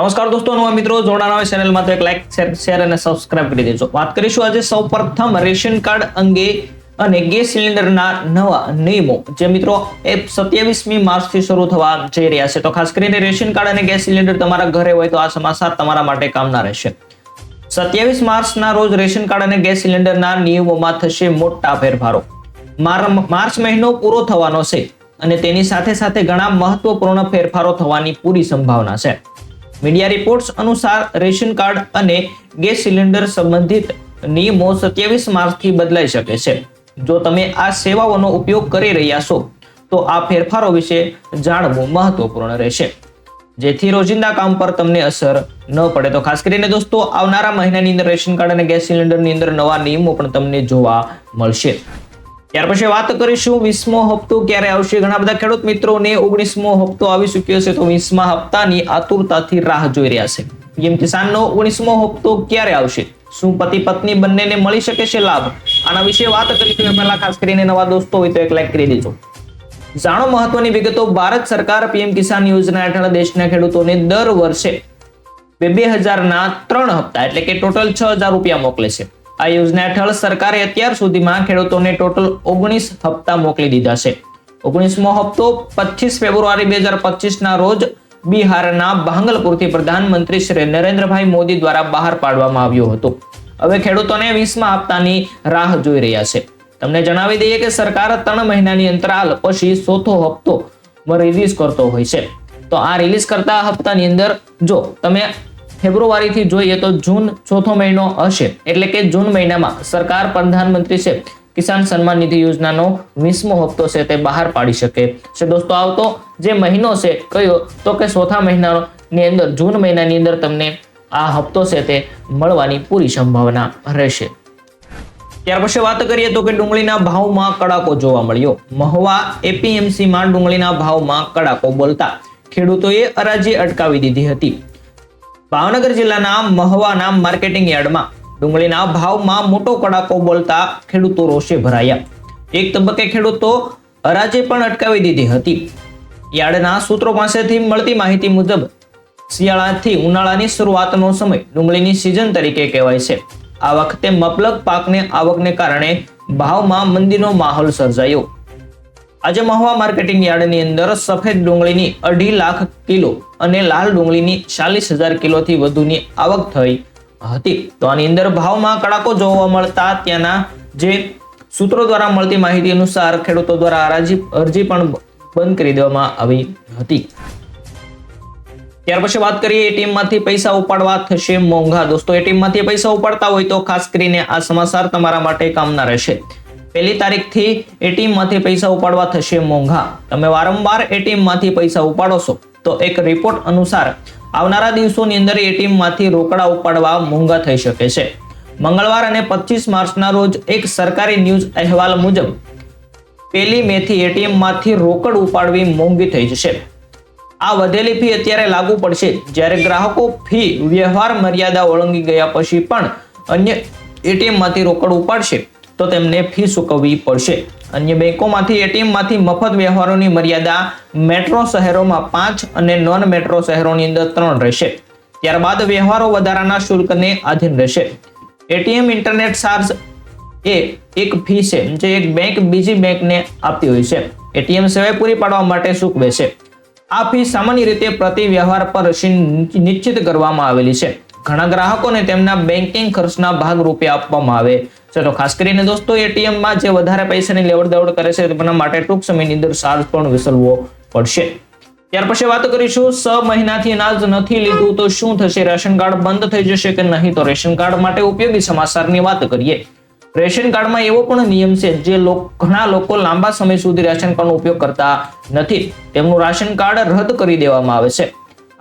નમસ્કાર દોસ્તો, નવા મિત્રો જોડાના હોય ચેનલમાં તો એક લાઇક શેર અને સબસ્ક્રાઇબ કરી દેજો. વાત કરીશું આજે સૌ પ્રથમ રેશન કાર્ડ અંગે અને ગેસ સિલિન્ડરના નવા નિયમો. જે મિત્રો, એ સત્યાવીસમી માર્ચથી શરૂ થવા જઈ રહ્યા છે. તો ખાસ કરીને રેશન કાર્ડ અને ગેસ સિલિન્ડર તમારા ઘરે હોય તો આ સમાચાર તમારા માટે કામના રહેશે. સત્યાવીસ માર્ચના રોજ રેશન કાર્ડ અને ગેસ સિલિન્ડરના નિયમોમાં થશે મોટા ફેરફારો. માર- માર્ચ મહિનો પૂરો થવાનો છે અને તેની સાથે સાથે ઘણા મહત્વપૂર્ણ ફેરફારો થવાની પૂરી સંભાવના છે. મીડિયા રિપોર્ટ્સ અનુસાર રેશન કાર્ડ અને ગેસ સિલિન્ડર સંબંધિત નિયમો સત્યાવીસ માર્ચથી બદલાઈ શકે છે. જો તમે આ સેવાઓનો ઉપયોગ કરી રહ્યા છો, તો આ ફેરફારો વિશે જાણવું મહત્વપૂર્ણ રહેશે. જેથી રોજિંદા કામ પર તમને અસર ન પડે. તો ખાસ કરીને દોસ્તો, આવનારા મહિનાની અંદર રેશન કાર્ડ અને ગેસ સિલિન્ડરની અંદર નવા નિયમો પણ તમને જોવા મળશે. ત્યાર પછી વાત કરીશું વીસમો હપ્તો ક્યારે આવશે? ઘણા બધા ખેડૂત મિત્રોને ઓગણીસમો હપ્તો આવી ચૂક્યો છે, તો વીસમા હપ્તાની આતુરતાથી રાહ જોઈ રહ્યા છે. પીએમ કિસાનનો ઓગણીસમો હપ્તો ક્યારે આવશે? શું પતિ પત્ની બંનેને મળી શકે છે લાભ? આના વિશે વાત કરીશું. પહેલા ખાસ કરીને નવા દોસ્તો હોય તો એક લાઈક કરી દેજો. જાણો મહત્વની વિગતો. ભારત સરકાર પીએમ કિસાન યોજના હેઠળ દેશના ખેડૂતોને દર વર્ષે બે બે હજારના ત્રણ હપ્તા, એટલે કે ટોટલ છ હજાર રૂપિયા મોકલે છે. આ યોજના હેઠળ સરકારે અત્યાર સુધીમાં ખેડૂતોને ટોટલ ઓગણીસ હપ્તા મોકલી દીધા છે. ઓગણીસમો હપ્તો પચીસ ફેબ્રુઆરી બે હજાર પચીસના રોજ બિહારના ભાંગલપુરથી પ્રધાનમંત્રી શ્રી નરેન્દ્રભાઈ મોદી દ્વારા બહાર પાડવામાં આવ્યો હતો. હવે ખેડૂતોને વીસમા હપ્તાની રાહ જોઈ રહ્યા છે. તમને જણાવી દઈએ કે સરકાર ત્રણ મહિનાની અંતરાલ પછી ચોથો હપ્તો રિલીઝ કરતો હોય છે. તો આ રિલીઝ કરતા હપ્તાની અંદર જો તમે ફેબ્રુઆરીથી જોઈએ તો જૂન ચોથો મહિનો હશે. એટલે કે જૂન મહિનામાં સરકાર, પ્રધાનમંત્રી છે, કિસાન સન્માન નિધિ યોજનાનો વીસમો હપ્તો છે તે બહાર પાડી શકે છે. દોસ્તો આવતો જે મહિનો છે કયો? તો કે ચોથા મહિનાની અંદર, જૂન મહિનાની અંદર તમને આ હપ્તો છે તે મળવાની પૂરી સંભાવના રહેશે. ત્યાર પછી વાત કરીએ તો કે ડુંગળીના ભાવમાં કડાકો જોવા મળ્યો. મહુવા એપીએમસીમાં ડુંગળીના ભાવમાં કડાકો બોલતા. ખેડૂતોએ અરાજી અટકાવી દીધી હતી. ભાવનગર જિલ્લાના મહવાના માર્કેટિંગ યાર્ડમાં ડુંગળીના ભાવમાં મોટો કડાકો બોલતા ખેડૂતો રોષે ભરાયા. એક તબક્કે ખેડૂતો હરાજે પણ અટકાવી દીધી હતી. યાર્ડના સૂત્રો પાસેથી મળતી માહિતી મુજબ, શિયાળાથી ઉનાળાની શરૂઆતનો સમય ડુંગળીની સિઝન તરીકે કહેવાય છે. આ વખતે મબલક પાકને આવકને કારણે ભાવમાં મંદીનો માહોલ સર્જાયો. આજે મહુવા માર્કેટિંગ યાર્ડની અંદર સફેદ ડુંગળીની અઢી લાખ કિલો અને લાલ ડુંગળીની ચાલીસ હજાર કિલોથી વધુની આવક થઈ હતી. તો આની અંદર ભાવમાં કડાકો જોવા મળતા ત્યાંના જે સૂત્રો દ્વારા મળતી માહિતી અનુસાર ખેડૂતો દ્વારા હરાજી, અરજી પણ બંધ કરી દેવામાં આવી હતી. ત્યાર પછી વાત કરીએ એટીએમમાંથી પૈસા ઉપાડવા થશે મોંઘા. દોસ્તો એટીએમમાંથી પૈસા ઉપાડતા હોય તો ખાસ કરીને આ સમાચાર તમારા માટે કામના રહેશે. પહેલી તારીખથી એટીએમમાંથી પૈસા ઉપાડવા થશે મોંઘા. તમે વારંવાર એટીએમમાંથી પૈસા ઉપાડો છો, તો એક રિપોર્ટ અનુસાર આવનારા દિવસોની અંદર એટીએમમાંથી રોકડા ઉપાડવા મોંઘા થઈ શકે છે. મંગળવાર અને પચીસ માર્ચના રોજ એક સરકારી ન્યૂઝ અહેવાલ મુજબ પહેલી મેથી એટીએમમાંથી રોકડ ઉપાડવી મોંઘી થઈ જશે. આ વધેલી ફી અત્યારે લાગુ પડશે, જ્યારે ગ્રાહકો ફી, વ્યવહાર મર્યાદા ઓળંગી ગયા પછી પણ અન્ય એટીએમમાંથી રોકડ ઉપાડશે. તો તેમને ફી ચૂકવવી પડશે. અન્ય બેંકોમાંથી એટીએમમાંથી મફત વ્યવહારોની મર્યાદા મેટ્રો શહેરોમાં પાંચ અને નોન મેટ્રો શહેરોની અંદર ત્રણ રહેશે. ત્યારબાદ વ્યવહારો વધારાના શુલ્કને આધીન રહેશે. એટીએમ ઇન્ટરનેટ ચાર્જ એ એક ફી છે, જે એક બેંક બીજી બેંકને આપતી હોય છે. એટીએમ સેવા પૂરી પાડવા માટે ચૂકવે છે. આ ફી સામાન્ય રીતે પ્રતિ વ્યવહાર પર નિશ્ચિત કરવામાં આવેલી છે. ઘણા ગ્રાહકોને તેમના બેન્કિંગ ખર્ચના ભાગ રૂપે આપવામાં આવે છે ખાસ કરીને દોસ્તો, એટીએમમાં જે વધારે પૈસાની લેવડ દેવડ કરે છે તેના માટે ટૂંક સમયની અંદર ચાર્જ પણ વિસરવો પડશે. ત્યાર પછી વાત કરીશું છ મહિનાથી અનાજ નથી લીધું તો શું થશે? રેશન કાર્ડ બંધ થઈ જશે કે નહીં? તો રેશન કાર્ડ માટે ઉપયોગી સમાચારની વાત કરીએ. રેશન કાર્ડમાં એવો પણ નિયમ છે જે ઘણા લોકો લાંબા સમય સુધી રેશન કાર્ડનો ઉપયોગ કરતા નથી. તેમનું રાશન કાર્ડ રદ કરી દેવામાં આવે છે.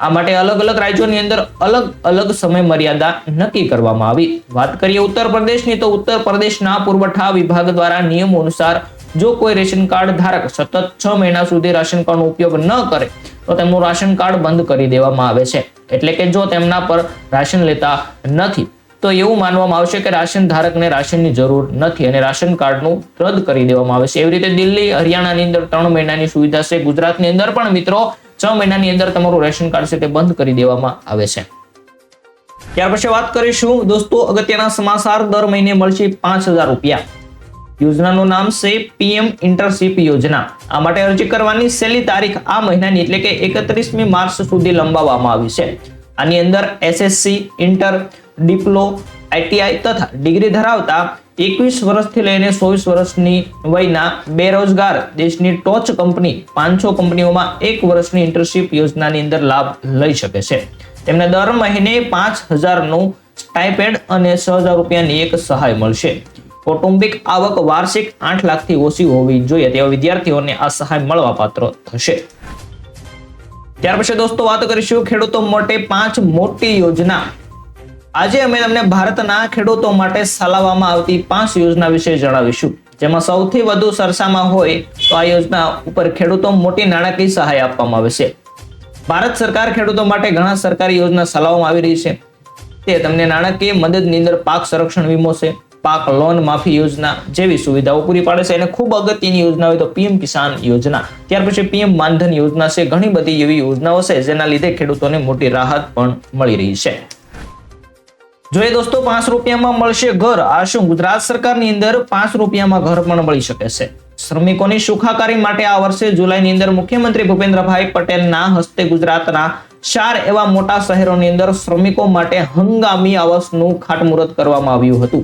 આ માટે અલગ અલગ રાજ્યોની અંદર અલગ અલગ સમય મર્યાદા નક્કી કરવામાં આવી. વાત કરીએ ઉત્તર પ્રદેશની, તો ઉત્તર પ્રદેશના પુરવઠા વિભાગ દ્વારા નિયમો અનુસાર જો કોઈ રેશન કાર્ડ ધારક સતત છ મહિના સુધી રાશન કાર્ડનો ઉપયોગ ન કરે, તો તેમનું રાશન કાર્ડ બંધ કરી દેવામાં આવે છે. એટલે કે જો તેમના પર રાશન લેતા નથી, તો એવું માનવામાં આવશે કે રાશન ધારકને રાશનની જરૂર નથી અને રાશન કાર્ડનું રદ કરી દેવામાં આવે છે. એવી રીતે દિલ્હી, હરિયાણાની અંદર ત્રણ મહિનાની સુવિધા છે. ગુજરાતની અંદર પણ મિત્રો છ મહિનાની અંદર તમારું રેશન કાર્ડ છે તે બંધ કરી દેવામાં આવે છે. ત્યાર પછી વાત કરીશું, દોસ્તો, અગત્યના સમાચાર. દર મહિને મળશે પાંચ હજાર રૂપિયા. યોજનાનું નામ છે પીએમ ઇન્ટરશીપ યોજના. આ માટે અરજી કરવાની છેલ્લી તારીખ આ મહિનાની, એટલે કે એકત્રીસમી માર્ચ સુધી લંબાવવામાં આવી છે. આની અંદર એસએસસી, ઇન્ટર, ડિપ્લો આઈટીઆઈ તથા ડિગ્રી ધરાવતા એકવીસ વર્ષથી લઈને ચોવીસ વર્ષની વયના બેરોજગાર દેશની ટોચ કંપની પાંચસો કંપનીઓમાં એક વર્ષની ઇન્ટર્નશીપ યોજનાની અંદર લાભ લઈ શકે છે. તેમને દર મહિને પાંચ હજારનું સ્ટાઇપેડ અને છ હજાર રૂપિયાની એક સહાય મળશે. કૌટુંબિક આવક વાર્ષિક આઠ લાખથી ઓછી હોવી જોઈએ તેવા વિદ્યાર્થીઓને આ સહાય મળવા પાત્ર થશે. ત્યાર પછી દોસ્તો, વાત કરીશું ખેડૂતો માટે પાંચ મોટી યોજના આજે અમે તમને ભારતના ખેડૂતો માટે ચલાવવામાં આવતી પાંચ યોજના વિશે જણાવીશું. જેમાં સૌથી વધુ સરસામાં હોય તો આ યોજના ઉપર ખેડૂતો મોટી નાણાકીય સહાય આપવામાં આવે છે. ભારત સરકાર ખેડૂતો માટે ઘણા સરકારી યોજના ચલાવવામાં આવી રહી છે. તે તમને નાણાકીય મદદની અંદર પાક સંરક્ષણ વીમો છે, પાક લોન માફી યોજના જેવી સુવિધાઓ પૂરી પાડે છે અને ખૂબ અગત્યની યોજના હોય તો પીએમ કિસાન યોજના. ત્યાર પછી પીએમ માનધન યોજના છે, ઘણી બધી એવી યોજનાઓ છે જેના લીધે ખેડૂતોને મોટી રાહત પણ મળી રહી છે. જોઈએ દોસ્તો પાંચ રૂપિયામાં મળશે ઘર, આ શું ગુજરાત સરકારની અંદર પાંચ રૂપિયામાં ઘર પણ મળી શકે છે. શ્રમિકોની સુખાકારી માટે આ વર્ષે જુલાઈની અંદર મુખ્યમંત્રી ભૂપેન્દ્રભાઈ પટેલના હસ્તે ગુજરાતના ચાર એવા મોટા શહેરોની અંદર શ્રમિકો માટે હંગામી આવાસનું ખાટમુહૂર્ત કરવામાં આવ્યું હતું.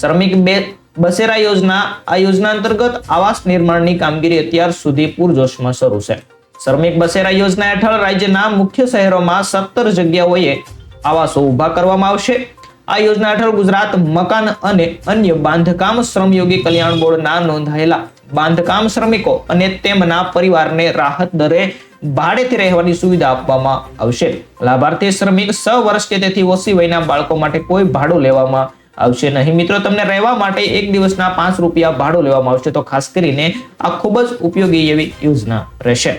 શ્રમિક બે બસેરા યોજના, આ યોજના અંતર્ગત આવાસ નિર્માણની કામગીરી અત્યાર સુધી પૂરજોશમાં શરૂ છે. શ્રમિક બસેરા યોજના હેઠળ રાજ્યના મુખ્ય શહેરોમાં સત્તર જગ્યાઓએ આવાસો ઊભા કરવામાં આવશે. આ યોજના હેઠળ ગુજરાત મકાન અને અન્ય બાંધકામ શ્રમયોગી કલ્યાણ બોર્ડના નોંધાયેલા બાંધકામ શ્રમિકો અને તેમના પરિવારને રાહત દરે ભાડેથી રહેવાની સુવિધા આપવામાં આવશે. લાભાર્થી શ્રમિક છ વર્ષ કે તેથી ઓછી વયના બાળકો માટે કોઈ ભાડું લેવામાં આવશે નહીં. મિત્રો, તમને રહેવા માટે એક દિવસના પાંચ રૂપિયા ભાડું લેવામાં આવશે. તો ખાસ કરીને આ ખૂબ જ ઉપયોગી એવી યોજના રહેશે.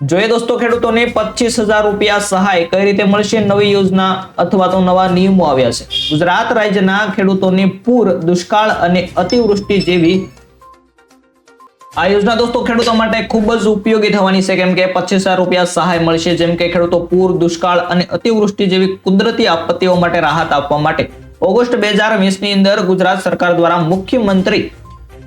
જોઈએ દોસ્તો, ખેડૂતોને પચીસ હજાર રૂપિયા સહાય કઈ રીતે મળશે? નવી યોજના અથવા તો નવા નિયમો આવ્યા છે. ગુજરાત રાજ્યના ખેડૂતોને પૂર, દુષ્કાળ અને અતિવૃષ્ટિ જેવી આ યોજના દોસ્તો, ખેડૂતો માટે ખૂબ જ ઉપયોગી થવાની છે. કેમ કે પચીસ હજાર રૂપિયા સહાય મળશે. જેમ કે ખેડૂતો પૂર, દુષ્કાળ અને અતિવૃષ્ટિ જેવી કુદરતી આપત્તિઓ માટે રાહત આપવા માટે ઓગસ્ટ બે હજાર વીસની અંદર ગુજરાત સરકાર દ્વારા મુખ્યમંત્રી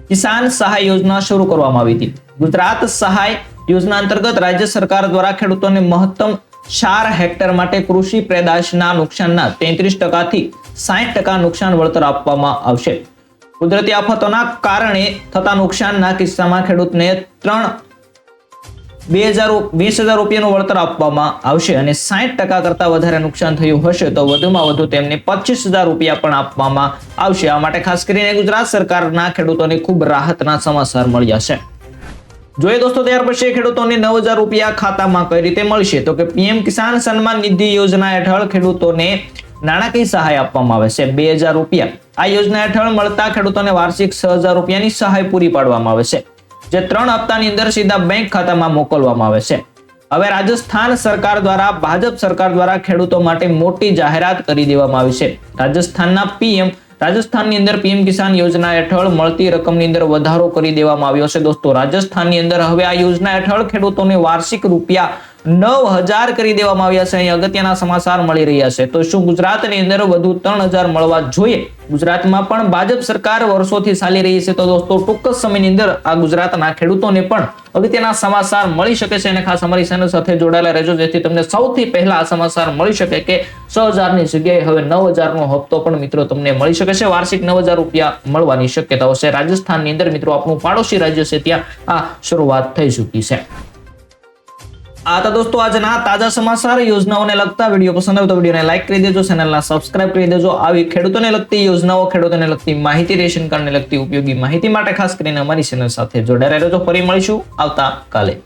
કિસાન સહાય યોજના શરૂ કરવામાં આવી હતી. ગુજરાત સહાય યોજના અંતર્ગત રાજ્ય સરકાર દ્વારા ખેડૂતોને મહત્તમ ચાર હેક્ટર માટે કૃષિ પેદાશના નુકસાનના તેત્રીસ ટકાથી સાઠ ટકા નુકસાન વળતર આપવામાં આવશે. કુદરતી આફતોના કારણે થતા નુકસાનના કિસ્સામાં ખેડૂતને ત્રણ બે હજાર વીસ હજાર રૂપિયાનું વળતર આપવામાં આવશે અને સાઠ ટકા કરતા વધારે નુકસાન થયું હશે તો વધુમાં વધુ તેમને પચીસ હજાર રૂપિયા પણ આપવામાં આવશે. આ માટે ખાસ કરીને ગુજરાત સરકારના ખેડૂતોને ખૂબ રાહતના સમાચાર મળ્યા છે. જોઈએ દોસ્તો ત્યાર પછી ખેડૂતોને નવ હજાર રૂપિયા ખાતામાં કઈ રીતે મળશે? તો કે પીએમ કિસાન સન્માન નિધિ યોજના હેઠળ ખેડૂતોને નાણાકીય સહાય આપવામાં આવે છે, બે હજાર રૂપિયા. આ યોજના હેઠળ મળતા ખેડૂતોને વાર્ષિક છ હજાર રૂપિયાની સહાય પૂરી પાડવામાં આવે છે, જે ત્રણ હપ્તાની અંદર સીધા બેંક ખાતામાં મોકલવામાં આવે છે. હવે રાજસ્થાન સરકાર દ્વારા, ભાજપ સરકાર દ્વારા ખેડૂતો માટે મોટી જાહેરાત કરી દેવામાં આવી છે. રાજસ્થાનના પીએમ રાજસ્થાનની અંદર પીએમ કિસાન યોજના હેઠળ મળતી રકમની અંદર વધારો કરી દેવામાં આવ્યો છે દોસ્તો. રાજસ્થાનની અંદર હવે આ યોજના હેઠળ ખેડૂતોને વાર્ષિક રૂપિયા નવ હજાર કરી દેવામાં આવ્યા છે. અહીં અગત્યના સમાચાર મળી રહ્યા છે. તો શું ગુજરાતની અંદર વધુ ત્રણ હજાર મળવા જોઈએ? ગુજરાતમાં પણ ભાજપ સરકાર વર્ષોથી ચાલી રહી છે. તો દોસ્તો, ટૂંક સમયની અંદર આ ગુજરાતના ખેડૂતોને પણ અગત્યના સમાચાર મળી શકે છે. અને ખાસ અમારી ચેનલ સાથે જોડાયેલા રહેજો, જેથી તમને સૌથી પહેલા આ સમાચાર મળી શકે કે છ હજારની જગ્યાએ હવે નવ હજારનો હપ્તો પણ મિત્રો તમને મળી શકે છે. વાર્ષિક નવ હજાર રૂપિયા મળવાની શક્યતાઓ છે. રાજસ્થાનની અંદર મિત્રો, આપણું પાડોશી રાજ્ય છે, ત્યાં આ શરૂઆત થઈ ચૂકી છે. આ હતા દોસ્તો, આજના તાજા સમાચાર, યોજનાઓને લગતા વીડિયો પસંદ આવે તો વિડીયોને લાઈક કરી દેજો ચેનલના સબસ્ક્રાઇબ કરી દેજો. આવી ખેડૂતોને લગતી યોજનાઓ, ખેડૂતોને લગતી માહિતી, રેશન કાર્ડને લગતી ઉપયોગી માહિતી માટે ખાસ કરીને અમારી ચેનલ સાથે જોડાયેલા રહેજો. ફરી મળીશું આવતા કાલે.